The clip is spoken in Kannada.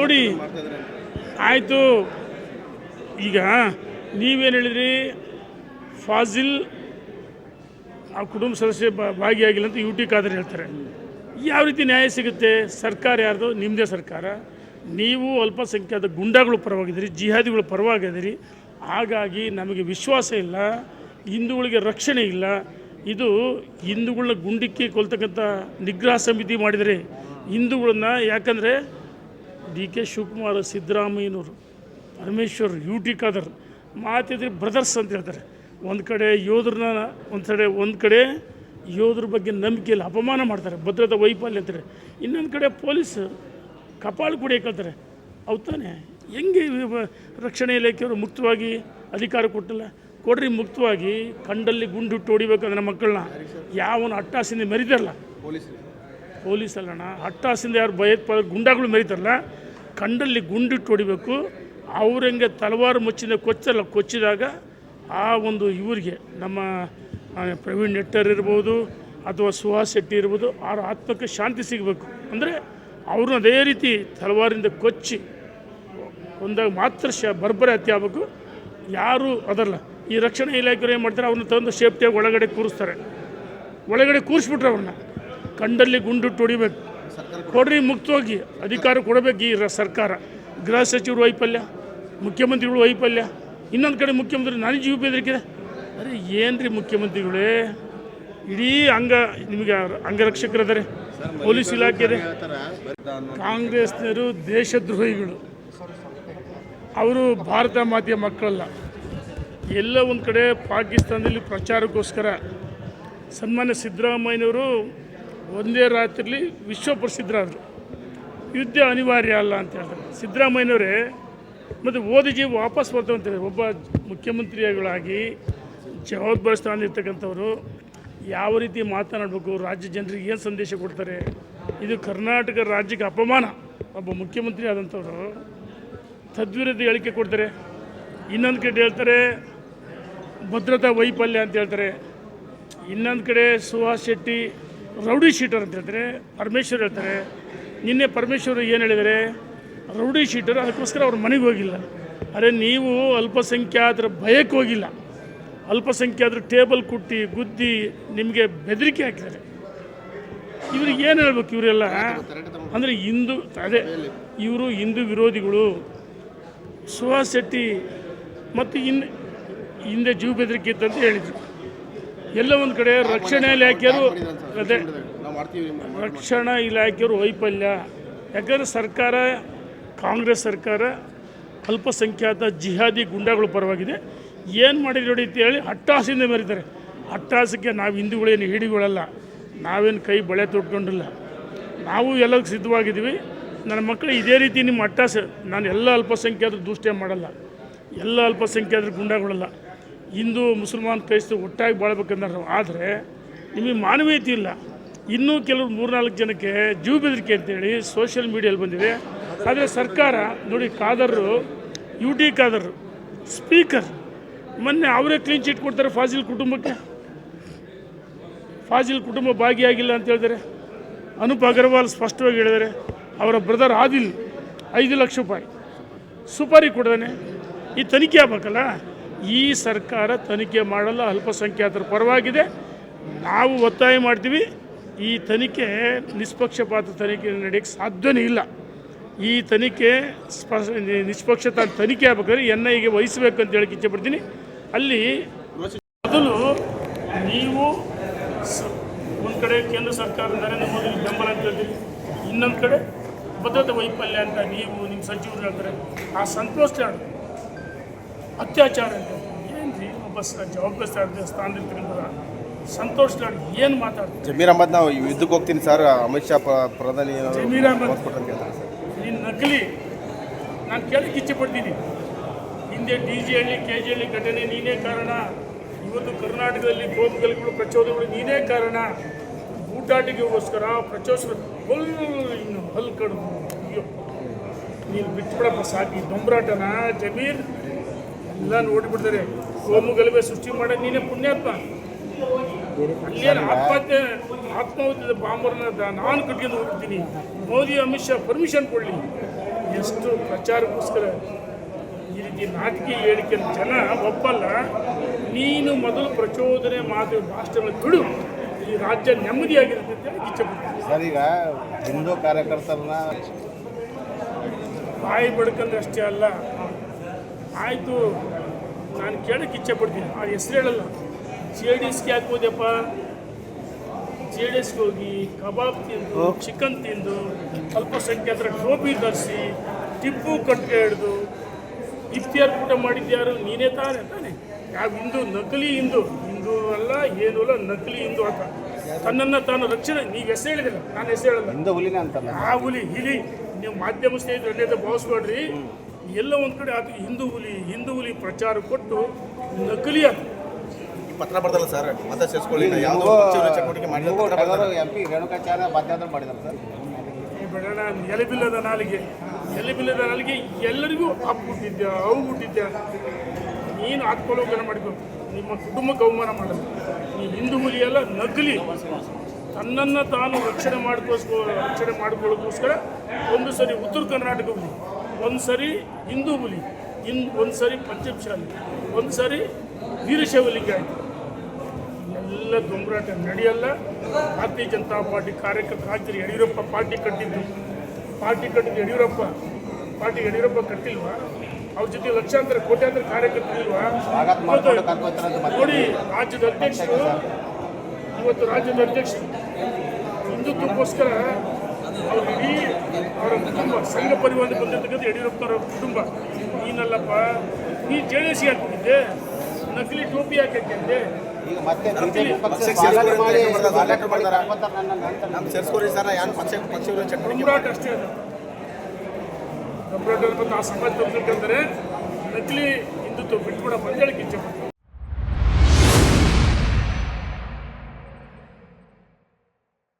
ನೋಡಿ. ಆಯಿತು. ಈಗ ನೀವೇನು ಹೇಳಿದ್ರಿ? ಫಾಜಿಲ್ ಆ ಕುಟುಂಬ ಸದಸ್ಯ ಭಾಗಿಯಾಗಿಲ್ಲ ಅಂತ ಯು ಟಿ ಖಾದರ್ ಹೇಳ್ತಾರೆ. ಯಾವ ರೀತಿ ನ್ಯಾಯ ಸಿಗುತ್ತೆ? ಸರ್ಕಾರ ಯಾರ್ದು? ನಿಮ್ಮದೇ ಸರ್ಕಾರ. ನೀವು ಅಲ್ಪಸಂಖ್ಯಾತ ಗುಂಡಾಗಳು ಪರವಾಗಿದ್ದೀರಿ, ಜಿಹಾದಿಗಳು ಪರವಾಗಿದ್ದೀರಿ. ಹಾಗಾಗಿ ನಮಗೆ ವಿಶ್ವಾಸ ಇಲ್ಲ, ಹಿಂದೂಗಳಿಗೆ ರಕ್ಷಣೆ ಇಲ್ಲ. ಇದು ಹಿಂದೂಗಳನ್ನ ಗುಂಡಿಕ್ಕಿ ಕೊಲ್ತಕ್ಕಂಥ ನಿಗ್ರಹ ಸಮಿತಿ ಮಾಡಿದರೆ ಹಿಂದೂಗಳನ್ನ ಯಾಕಂದರೆ ಡಿ ಕೆ ಶಿವಕುಮಾರ್, ಸಿದ್ದರಾಮಯ್ಯನವರು, ಪರಮೇಶ್ವರ್ ಯು ಟಿ ಖಾದರ್ ಮಾತಿದ್ರೆ ಬ್ರದರ್ಸ್ ಅಂತ ಹೇಳ್ತಾರೆ. ಒಂದು ಕಡೆ ಯೋಧರನ್ನ, ಒಂದು ಕಡೆ ಒಂದು ಕಡೆ ಯೋಧರ ಬಗ್ಗೆ ನಂಬಿಕೆಯಲ್ಲಿ ಅಪಮಾನ ಮಾಡ್ತಾರೆ, ಭದ್ರತಾ ವೈಫಲ್ಯ ಅಂತಾರೆ. ಇನ್ನೊಂದು ಕಡೆ ಪೊಲೀಸ್ ಕಪಾಳು ಕೂಡ ಹೇಳ್ತಾರೆ. ಅವು ತಾನೆ? ಹೆಂಗೆ ರಕ್ಷಣೆ ರಕ್ಷಣಾ ಇಲಾಖೆಯವರು ಮುಕ್ತವಾಗಿ ಅಧಿಕಾರ ಕೊಟ್ಟಿಲ್ಲ? ಕೊಡ್ರಿ ಮುಕ್ತವಾಗಿ ಕಂಡಲ್ಲಿ ಗುಂಡು ಹೊಡಿಬೇಕಂದ್ರೆ ಮಕ್ಕಳನ್ನ. ಯಾವನ ಅಟ್ಟಾಸಿಂದ ಮೆರಿದಾರಲ್ಲ ಪೊಲೀಸ್ ಅಲ್ಲಣ್ಣ ಹಟ್ಟಾಸಿಂದ ಯಾರು ಭಯೋತ್ಪಾದಕ ಗುಂಡಾಗಳು ಮೆರೀತಾರಲ್ಲ ಕಂಡಲ್ಲಿ ಗುಂಡಿಟ್ಟು ಹೊಡಿಬೇಕು. ಅವ್ರಂಗೆ ತಲವಾರು ಮುಚ್ಚಿದ ಕೊಚ್ಚಲ್ಲ, ಕೊಚ್ಚಿದಾಗ ಆ ಒಂದು ಇವರಿಗೆ ನಮ್ಮ ಪ್ರವೀಣ್ ನೆಟ್ಟರ್ ಇರ್ಬೋದು ಅಥವಾ ಸುಹಾಸ್ ಶೆಟ್ಟಿ ಇರ್ಬೋದು, ಅವ್ರ ಆತ್ಮಕ್ಕೆ ಶಾಂತಿ ಸಿಗಬೇಕು. ಅಂದರೆ ಅವ್ರನ್ನ ಅದೇ ರೀತಿ ತಲವಾರಿಂದ ಕೊಚ್ಚಿ ಒಂದಾಗ ಮಾತ್ರ ಶ ಬರ್ಬರ ಹತ್ಯೆ ಆಗಬೇಕು. ಯಾರು ಅದಲ್ಲ, ಈ ರಕ್ಷಣಾ ಇಲಾಖೆಯವರು ಏನು ಮಾಡ್ತಾರೆ ಅವ್ರನ್ನ ತಂದು ಸೇಫ್ಟಿಯಾಗಿ ಒಳಗಡೆ ಕೂರಿಸ್ತಾರೆ. ಒಳಗಡೆ ಕೂರಿಸ್ಬಿಟ್ರೆ ಅವ್ರನ್ನ ಕಂಡಲ್ಲಿ ಗುಂಡು ಹೊಡಿಬೇಕು ಕೊಡ್ರಿ, ಮುಕ್ತವಾಗಿ ಅಧಿಕಾರ ಕೊಡಬೇಕು ಈ ಸರ್ಕಾರ. ಗೃಹ ಸಚಿವರು ವೈಫಲ್ಯ, ಮುಖ್ಯಮಂತ್ರಿಗಳು ವೈಫಲ್ಯ, ಇನ್ನೊಂದು ಕಡೆ ಮುಖ್ಯಮಂತ್ರಿ ನಾನು ಜೀವ ಬೆದರಿಕೆ ಅರೆ, ಏನ್ರಿ ಮುಖ್ಯಮಂತ್ರಿಗಳೇ? ಇಡೀ ಅಂಗ, ನಿಮಗೆ ಅಂಗರಕ್ಷಕರಿದ್ದಾರೆ ಪೊಲೀಸ್ ಇಲಾಖೆ ಇದೆ ಕಾಂಗ್ರೆಸ್ನವರು ದೇಶದ್ರೋಹಿಗಳು. ಅವರು ಭಾರತ ಮಾತೆಯ ಮಕ್ಕಳಲ್ಲ. ಎಲ್ಲ ಒಂದು ಕಡೆ ಪಾಕಿಸ್ತಾನದಲ್ಲಿ ಪ್ರಚಾರಕ್ಕೋಸ್ಕರ ಸನ್ಮಾನ್ಯ ಸಿದ್ದರಾಮಯ್ಯನವರು ಒಂದೇ ರಾತ್ರಿಲಿ ವಿಶ್ವ ಪ್ರಸಿದ್ಧರಾದರು ಯುದ್ಧ ಅನಿವಾರ್ಯ ಅಲ್ಲ ಅಂತ ಹೇಳ್ತಾರೆ. ಸಿದ್ದರಾಮಯ್ಯನವರೇ, ಮತ್ತು ಓದಿ ಜೀವ ವಾಪಸ್ ಬರ್ತಾವಂತಾರೆ ಒಬ್ಬ ಮುಖ್ಯಮಂತ್ರಿಗಳಾಗಿ ಜವಾಬ್ದಾರಿ ಸ್ಥಾನ ಇರ್ತಕ್ಕಂಥವ್ರು, ಯಾವ ರೀತಿ ಮಾತನಾಡಬೇಕು, ರಾಜ್ಯ ಜನರಿಗೆ ಏನು ಸಂದೇಶ ಕೊಡ್ತಾರೆ, ಇದು ಕರ್ನಾಟಕ ರಾಜ್ಯಕ್ಕೆ ಅಪಮಾನ. ಒಬ್ಬ ಮುಖ್ಯಮಂತ್ರಿ ಆದಂಥವರು ತದ್ವಿರುದ್ಧ ಹೇಳಿಕೆ ಕೊಡ್ತಾರೆ. ಇನ್ನೊಂದು ಕಡೆ ಹೇಳ್ತಾರೆ, ಭದ್ರತಾ ವೈಫಲ್ಯ ಅಂತ ಹೇಳ್ತಾರೆ. ಇನ್ನೊಂದು ಕಡೆ ಸುಹಾಸ್ ಶೆಟ್ಟಿ ರೌಡಿ ಶೀಟರ್ ಅಂತ ಹೇಳ್ತಾರೆ. ಪರಮೇಶ್ವರ್ ಹೇಳ್ತಾರೆ. ನಿನ್ನೆ ಪರಮೇಶ್ವರ್ ಏನು ಹೇಳಿದರೆ? ರೌಡಿ ಶೀಟರ್, ಅದಕ್ಕೋಸ್ಕರ ಅವ್ರ ಮನೆಗೆ ಹೋಗಿಲ್ಲ. ಅರೆ, ನೀವು ಅಲ್ಪಸಂಖ್ಯಾತರ ಭಯಕ್ಕೆ ಹೋಗಿಲ್ಲ. ಅಲ್ಪಸಂಖ್ಯಾತರು ಟೇಬಲ್ ಕುಟ್ಟಿ, ಗುದ್ದಿ, ನಿಮಗೆ ಬೆದರಿಕೆ ಹಾಕಿದ್ದಾರೆ. ಇವ್ರಿಗೆ ಏನು ಹೇಳ್ಬೇಕು ಇವರೆಲ್ಲ? ಅಂದರೆ ಹಿಂದೂ, ಅದೇ, ಇವರು ಹಿಂದೂ ವಿರೋಧಿಗಳು. ಸುಹಾಸ್ ಶೆಟ್ಟಿ ಮತ್ತು ಇನ್ನು ಹಿಂದೆ ಜೀವ ಬೆದರಿಕೆ ಇತ್ತಂತ ಹೇಳಿದರು. ಎಲ್ಲ ಒಂದು ಕಡೆ ರಕ್ಷಣಾ ಇಲಾಖೆಯರು ಅದೇ ರಕ್ಷಣಾ ಇಲಾಖೆಯರು ವೈಫಲ್ಯ. ಯಾಕಂದರೆ ಸರ್ಕಾರ, ಕಾಂಗ್ರೆಸ್ ಸರ್ಕಾರ ಅಲ್ಪಸಂಖ್ಯಾತ ಜಿಹಾದಿ ಗುಂಡಾಗಳು ಪರವಾಗಿದೆ. ಏನು ಮಾಡಿದ್ರು ನೋಡಿ ಹೇಳಿ ಹಟ್ಟಾಸಿಂದ ಮೆರೀತಾರೆ ಹಟ್ಟಾಸಕ್ಕೆ ನಾವು ಹಿಂದೂಗಳೇನು ಹಿಡಿಗಳಲ್ಲ. ನಾವೇನು ಕೈ ಬಳೆ ತೊಟ್ಕೊಂಡಿಲ್ಲ. ನಾವು ಎಲ್ಲದಕ್ಕೆ ಸಿದ್ಧವಾಗಿದ್ದೀವಿ. ನನ್ನ ಮಕ್ಕಳು ಇದೇ ರೀತಿ ನಿಮ್ಮ ಹಟ್ಟಾಸ. ನಾನು ಎಲ್ಲ ಅಲ್ಪಸಂಖ್ಯಾತರು ದೂಷ್ಟೇ ಮಾಡಲ್ಲ. ಎಲ್ಲ ಅಲ್ಪಸಂಖ್ಯಾತರು ಗುಂಡಾಗಳಲ್ಲ. ಹಿಂದೂ ಮುಸಲ್ಮಾನ್ ಕ್ರೈಸ್ತರು ಒಟ್ಟಾಗಿ ಬಾಳ್ಬೇಕಂದ್ರೆ ಆದರೆ ನಿಮಗೆ ಮಾನವೀಯತೆ ಇಲ್ಲ. ಇನ್ನೂ ಕೆಲವರು ಮೂರ್ನಾಲ್ಕು ಜನಕ್ಕೆ ಜೀವ ಬೆದರಿಕೆ ಅಂತೇಳಿ ಸೋಷಿಯಲ್ ಮೀಡಿಯಲ್ಲಿ ಬಂದಿದೆ. ಆದರೆ ಸರ್ಕಾರ, ನೋಡಿ ಖಾದರ್ರು ಯು ಟಿ ಖಾದರ್ರು ಸ್ಪೀಕರ್ ಮೊನ್ನೆ ಅವರೇ ಕ್ಲೀನ್ ಚೀಟ್ ಕೊಡ್ತಾರೆ ಫಾಜಿಲ್ ಕುಟುಂಬಕ್ಕೆ. ಫಾಜಿಲ್ ಕುಟುಂಬ ಭಾಗಿಯಾಗಿಲ್ಲ ಅಂತ ಹೇಳಿದರೆ ಅನೂಪ್ ಅಗರ್ವಾಲ್ ಸ್ಪಷ್ಟವಾಗಿ ಹೇಳಿದರೆ ಅವರ ಬ್ರದರ್ ಆದಿಲ್ ಐದು ಲಕ್ಷ ರೂಪಾಯಿ. ಸುಪಾರಿ ಕೊಡ್ದಾನೆ. ಈ ತನಿಖೆ ಆಗ್ಬೇಕಲ್ಲ? ಈ ಸರ್ಕಾರ ತನಿಖೆ ಮಾಡಲು ಅಲ್ಪಸಂಖ್ಯಾತರ ಪರವಾಗಿದೆ. ನಾವು ಒತ್ತಾಯ ಮಾಡ್ತೀವಿ. ಈ ತನಿಖೆ ನಿಷ್ಪಕ್ಷಪಾತ ತನಿಖೆ ನಡೆಯೋಕ್ಕೆ ಸಾಧ್ಯವೇ ಇಲ್ಲ. ಈ ತನಿಖೆ ಸ್ಪ ನಿಷ್ಪಕ್ಷತ ತನಿಖೆ ಆಗ್ಬೇಕಾದ್ರೆ ಎನ್ ಐಗೆ ವಹಿಸಬೇಕು ಅಂತ ಹೇಳಕ್ಕೆ ಇಚ್ಛೆಪಡ್ತೀನಿ ಅಲ್ಲಿ ಮೊದಲು ನೀವು ಒಂದು ಕಡೆ ಕೇಂದ್ರ ಸರ್ಕಾರ ನರೇಂದ್ರ ಮೋದಿ ಬೆಂಬಲ ಅಂತ ಹೇಳ್ತೀವಿ ಇನ್ನೊಂದು ಕಡೆ ಭದ್ರತೆ ವೈಫಲ್ಯ ಅಂತ ನೀವು ನಿಮ್ಮ ಸಚಿವರು ಹೇಳ್ತಾರೆ. ಆ ಸಂತೋಷ ಅತ್ಯಾಚಾರ ಅಂತ. ಏನು ರೀ ಒಬ್ಬ ಜವಾಬ್ದಾರಿ ಸ್ಥಾನ ಸ್ಥಾನದಲ್ಲಿರ್ತಕ್ಕಂಥ ಸಂತೋಷ್ ಲಾಡ್ ಏನು ಮಾತಾಡ್ತಾರೆ? ಜಮೀರ್ ಅಹಮದ್ ನಾವು ಯುದ್ಧಕ್ಕೆ ಹೋಗ್ತೀನಿ ಸರ್. ಅಮಿತ್ ಶಾ ಪ್ರಧಾನಿ ಜಮೀರ್ ಅಹಮದ್. ನೀನು ನಕಲಿ ನಾನು ಕೇಳಕ್ಕೆ ಇಚ್ಛೆ ಪಡ್ತೀನಿ. ಹಿಂದೆ D J Halli K G Halli ಘಟನೆ ನೀನೇ ಕಾರಣ. ಇವತ್ತು ಕರ್ನಾಟಕದಲ್ಲಿ ಕೋಮುಗಲಿಗಳು ಪ್ರಚೋದನೆಗಳು ನೀನೇ ಕಾರಣ. ಊಟಾಟಿಗೆಗೋಸ್ಕರ ಪ್ರಚೋದಿಸ ಫುಲ್ ಇನ್ನು ಹಲ್ ಕಡು ಅಯ್ಯೋ ನೀನು ಬಿಟ್ಬಿಡಪ್ಪ ಸಾಕಿ. ದೊಂಬರಾಟನ ಜಮೀರ್? ಎಲ್ಲ ನೋಡಿಬಿಡ್ತಾರೆ. ಕೋಮುಗಲಭೆ ಸೃಷ್ಟಿ ಮಾಡೋದು ನೀನೇ ಪುಣ್ಯಾತ್ಮ. ಅಲ್ಲೇನು ಆತ್ಮಹತ್ಯೆ ಆತ್ಮಾಹುತಿ ಬಾಂಬರ್ನ ನಾನು ಕಟ್ಕೊಂಡು ಹೋಗ್ತೀನಿ ಮೋದಿ ಅಮಿತ್ ಶಾ ಪರ್ಮಿಷನ್ ಕೊಡಲಿ. ಎಷ್ಟು ಪ್ರಚಾರಕ್ಕೋಸ್ಕರ ಈ ರೀತಿ ನಾಟಕೀಯ ಹೇಳಿಕೆ ಜನ ಒಪ್ಪಲ್ಲ. ನೀನು ಮೊದಲು ಪ್ರಚೋದನೆ ಮಾತು ಭಾಷಣ ಬಿಡು. ಈ ರಾಜ್ಯ ನೆಮ್ಮದಿಯಾಗಿರುತ್ತೆ ಅಂತ ಇಚ್ಛೆ ಸರ್ ಈಗ ಹಿಂದೂ ಕಾರ್ಯಕರ್ತರನ್ನ ಬಾಯಿ ಬಡ್ಕಂದ್ರೆ ಅಷ್ಟೇ ಅಲ್ಲ. ಆಯಿತು. ನಾನು ಕೇಳಕ್ಕೆ ಇಚ್ಛೆ ಪಡ್ತೀನಿ ಆ ಹೆಸರು ಹೇಳಲ್ಲ. ಜೆ ಡಿ ಎಸ್ಗೆ ಯಾಕೆ ಹೋದ್ಯಪ್ಪ ಜೆ ಡಿ ಎಸ್ಗೆ ಹೋಗಿ ಕಬಾಬ್ ತಿಂದು ಚಿಕನ್ ತಿಂದು ಅಲ್ಪಸಂಖ್ಯಾತರ ಟೋಪಿ ಧರಿಸಿ ಟಿಪ್ಪು ಕಟ್ಟೆ ಹಿಡಿದು ಇಫ್ತಿಯಾರ್ ಊಟ ಮಾಡಿದ್ಯಾರು ನೀನೇ ತಾನೆ ತಾನೆ. ಯಾವ ಹಿಂದೂ ನಕಲಿ ಹಿಂದೂ. ಹಿಂದೂ ಅಲ್ಲ ಏನೂ ಅಲ್ಲ ನಕಲಿ ಹಿಂದೂ ಅಂತ. ತನ್ನನ್ನು ತಾನು ರಕ್ಷಣೆ. ನೀವು ಹೆಸರು ಹೇಳಿದಿಲ್ಲ. ನಾನು ಹೆಸರು ಹೇಳಲ್ಲ. ಆ ಹುಲಿ ಇಲಿ ನೀವು ಮಾಧ್ಯಮ ಸ್ನೇಹಿತರು ಅಲ್ಲೇ ಭಾವಿಸ್ಬೇಡ್ರಿ ಎಲ್ಲ ಒಂದು ಕಡೆ ಅದು ಹಿಂದೂ ಹುಲಿ ಹಿಂದೂ ಹುಲಿ ಪ್ರಚಾರ ಕೊಟ್ಟು ನಕಲಿ ಅದು ಪತ್ರ ಬರ್ದಲ್ಲ ಸರ್ ಮತ ಸೇರಿಸ್ಕೊಳ್ಳಿ. ಯಾವುದೋ ಚಟುವಟಿಕೆ ಮಾಡಿಲ್ಲ ಪತ್ರ ಬರ್ದಲ್ಲ. ಎಂ ಪಿ ರೇಣುಕಾಚಾರ್ಯ ಪಾದಯಾತ್ರೆ ಮಾಡಿದ್ದಾರೆ ಸರ್. ಈ ಬಿಡೋಣ ಎಲೆಬಿಲ್ಲದ ನಾಲಿಗೆ. ಎಲೆಬಿಲ್ಲದ ನಾಲಿಗೆ ಎಲ್ಲರಿಗೂ ಅವು ಹುಟ್ಟಿದ್ದ ನೀನು ಆತ್ಮಲೋಕನ ಮಾಡಿಕೊ. ನಿಮ್ಮ ಕುಟುಂಬಕ್ಕೆ ಅವಮಾನ ಮಾಡಲ್ಲ. ನೀ ಹಿಂದೂ ಹುಲಿ ಎಲ್ಲ ನಕಲಿ. ತನ್ನನ್ನು ತಾನು ರಕ್ಷಣೆ ಮಾಡ್ಕೋಸ್ಕರ ರಕ್ಷಣೆ ಮಾಡ್ಕೊಳ್ಳೋಕ್ಕೋಸ್ಕರ ಒಂದು ಸರಿ ಉತ್ತರ ಕರ್ನಾಟಕ ಹುಲಿ ಒಂದು ಸರಿ ಹಿಂದೂ ಹುಲಿ ಇನ್ ಒಂದು ಸರಿ ಪಂಚಮಶಾಲಿ ಒಂದು ಸರಿ ವೀರಶೈವಲಿಂಗ ಆಯಿತು. ಎಲ್ಲ ದೊಂಬರಾಟ ನಡೆಯಲ್ಲ. ಭಾರತೀಯ ಜನತಾ ಪಾರ್ಟಿ ಕಾರ್ಯಕರ್ತ ಹಾಕ್ತೀರಿ ಯಡಿಯೂರಪ್ಪ ಪಾರ್ಟಿ ಕಟ್ಟಿದ್ದು. ಪಾರ್ಟಿ ಕಟ್ಟಿದ್ದು ಯಡಿಯೂರಪ್ಪ. ಪಾರ್ಟಿ ಯಡಿಯೂರಪ್ಪ ಕಟ್ಟಿಲ್ವಾ? ಅವ್ರ ಜೊತೆ ಲಕ್ಷಾಂತರ ಕೋಟ್ಯಾಂತರ ಕಾರ್ಯಕರ್ತರಿಲ್ವಾ ನೋಡಿ ರಾಜ್ಯದ ಅಧ್ಯಕ್ಷರು ಇವತ್ತು ರಾಜ್ಯದ ಅಧ್ಯಕ್ಷರು ಹಿಂದುತ್ವಕ್ಕೋಸ್ಕರ ಅವ್ರು ಇಡೀ ಸಂಘ ಪರಿವಾರ ಬಂದಿರ್ತಕ್ಕಂಥ ಯಡಿಯೂರಪ್ಪನವರ ಕುಟುಂಬ. ನೀನಲ್ಲಪ್ಪ ನೀ ಜೆ ಡಿ ಎಸ್ಗೆ ಹಾಕಿದ್ದೆ ನಕಲಿ ಟೋಪಿ ಹಾಕಿದ್ದೆ ಈಗ ಮತ್ತೆ ಅಂತ. ಅಂತ ಸರ್ ಯಾರು ಪಕ್ಷ ಚೆಕ್ ಅಷ್ಟೇ ಅದು. ಕಂಪ್ರಾಟ್ ಮತ್ತು ಆ ಸಮಾಜ ತಪ್ಪಿದ್ರೆ ನಕಲಿ ಹಿಂದುತ್ವ ಬಿಟ್ಬಿಡ ಬಂದೇಳಕ್ಕೆ ಇಚ್ಛೆ ಪಡ್ತೀನಿ